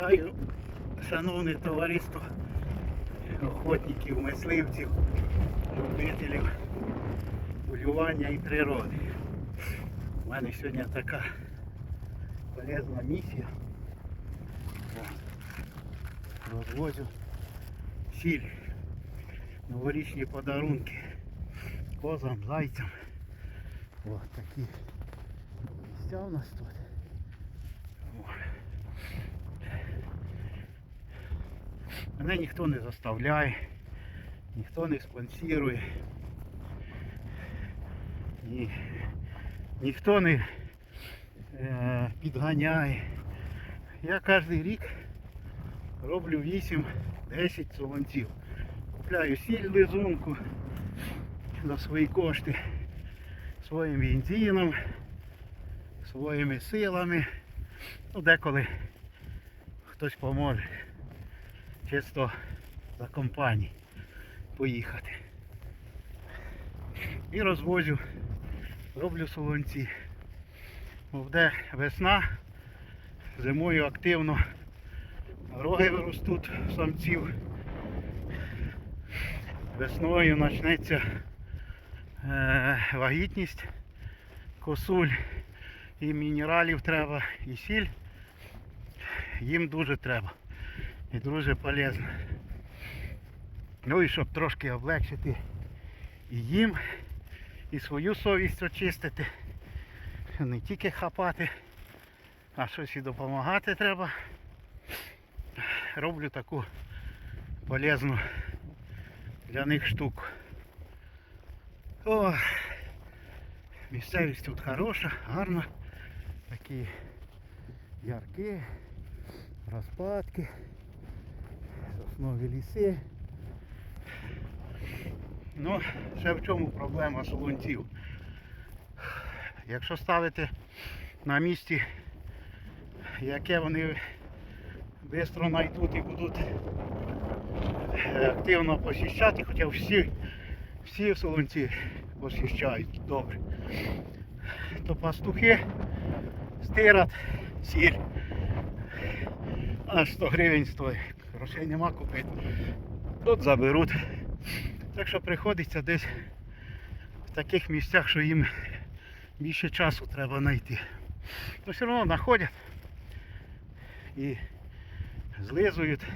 Вітаю, шановне товариство охотників, мисливців, любителів полювання і природи. У мене сьогодні така полезна місія. Розвозю сіль, новорічні подарунки козам, зайцям. О, такі місця у нас тут. О. Мене ніхто не заставляє, ніхто не спонсірує, ні, ніхто не е, підганяє. Я кожен рік роблю 8-10 солонців. Купляю сіль лизунку за свої кошти, своїм бензином, своїми силами. Ну, деколи хтось поможе. Чисто за компанії поїхати. І розвозю, роблю солонці. Буде весна, зимою активно роги ростуть самців. Весною почнеться е, вагітність, косуль і мінералів треба, і сіль. Їм дуже треба і дуже полезно. Ну і щоб трошки облегчити і їм, і свою совість очистити. Не тільки хапати, а щось і допомагати треба. Роблю таку полезну для них штуку. О, місцевість тут хороша, гарна. Такі ярки, розпадки, соснові ліси. Ну, ще в чому проблема солонців. Якщо ставити на місці, яке вони швидко знайдуть і будуть е, активно посіщати, хоча всі, всі солонці посіщають добре, то пастухи стират сіль. Аж 100 гривень стоїть. Грошей нема купити. Тут заберуть. Так що приходиться десь в таких місцях, що їм більше часу треба знайти. Ну все одно знаходять і злизують.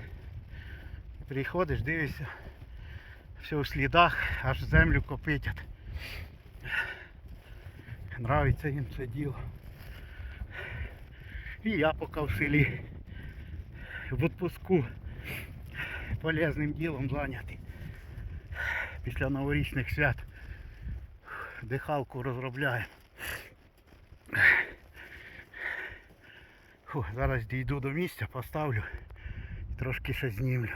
Приходиш, дивишся, все в слідах, аж землю копитять. Нравиться їм це діло. І я поки в селі в відпуску полезним ділом зайняти. Після новорічних свят дихалку розробляємо. Фу, зараз дійду до місця, поставлю і трошки ще знімлю.